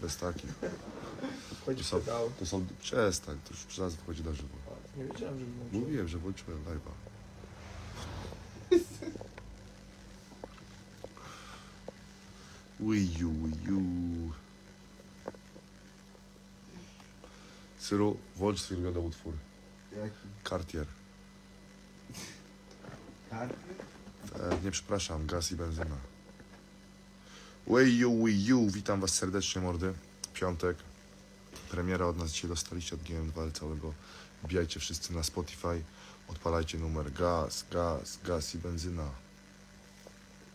bez takich. Chodzi To są, to są, przestań, to już zaraz wychodzi na żywo. Nie wiedziałem, że włączył. Mówiłem, że włączyłem live'a. Wiju, wiju. Syru, włącz swój ulubiony utwór. Jaki? Cartier. Karty? E, nie przepraszam, gaz i benzyna. Wiju, wiju. Witam was serdecznie, mordy. Piątek. Premiera od nas dzisiaj dostaliście od GM2 całego. Wbijajcie wszyscy na Spotify. Odpalajcie numer gaz, gaz, gaz i benzyna.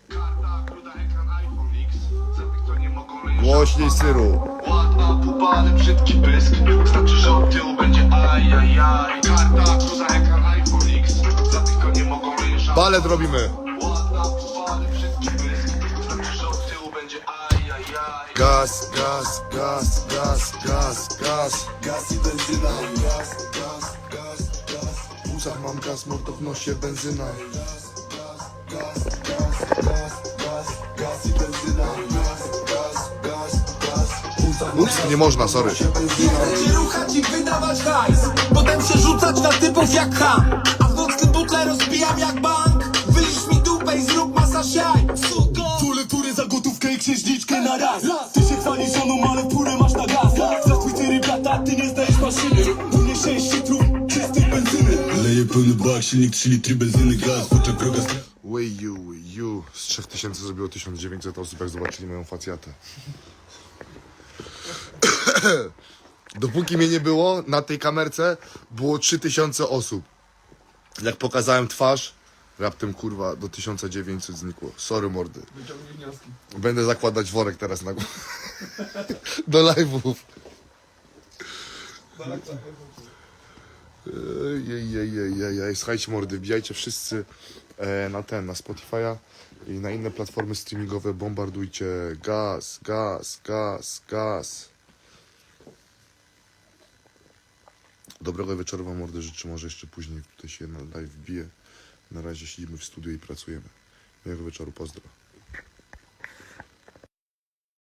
Karta, gruda, ekran, iPhone X Za tych, co nie mogą leżeć Głośniej, Syru. Ładna pupa, ale brzydki pysk Znaczy, że od tyłu będzie ajajaj Karta, gruda, ekran, iPhone X Za tych, co nie mogą leżeć Balet robimy. Ładna pupa, ale brzydki pysk Gaz, gaz, gaz, gaz, gaz, gaz. Gaz i benzyna. Gaz, gaz, gaz, gaz. W uszach mam gaz, mordo w nosie benzyna. Gaz, gaz, gaz, gaz, gaz i benzyna. Gaz, gaz, gaz, gaz. Ups, nie można, sorry. Benzyna. Będzie ruchać i wydawać hajs Potem się rzucać na typów jak ham A w nocnym butle rozbijam jak bank i księżniczkę na raz Ty się chwalisz żoną, ale furę masz na gaz Za twój tyry brata, ty nie zdajesz maszyny Tu nie sześć litrów czystych benzyny Leje pełny bak, silnik 3 litry benzyny, gaz oczach wroga strach Wiju, wiju. Z 3000 zrobiło 1900 osób, jak zobaczyli moją facjatę. Dopóki mnie nie było, na tej kamerce było 3000 osób. Jak pokazałem twarz, raptem kurwa do 1900 znikło. Sorry mordy. Wyciągnij wnioski. Będę zakładać worek teraz na głowę. Do live'ów. Jej, jej, jej, jej, jej. Słuchajcie mordy, wbijajcie wszyscy e, na ten, na Spotify'a i na inne platformy streamingowe. Bombardujcie gaz, gaz, gaz, gaz. Dobrego wieczoru wam mordy życzę, może jeszcze później tutaj się na live wbije. Na razie siedzimy w studiu i pracujemy. Miłego wieczoru, pozdro.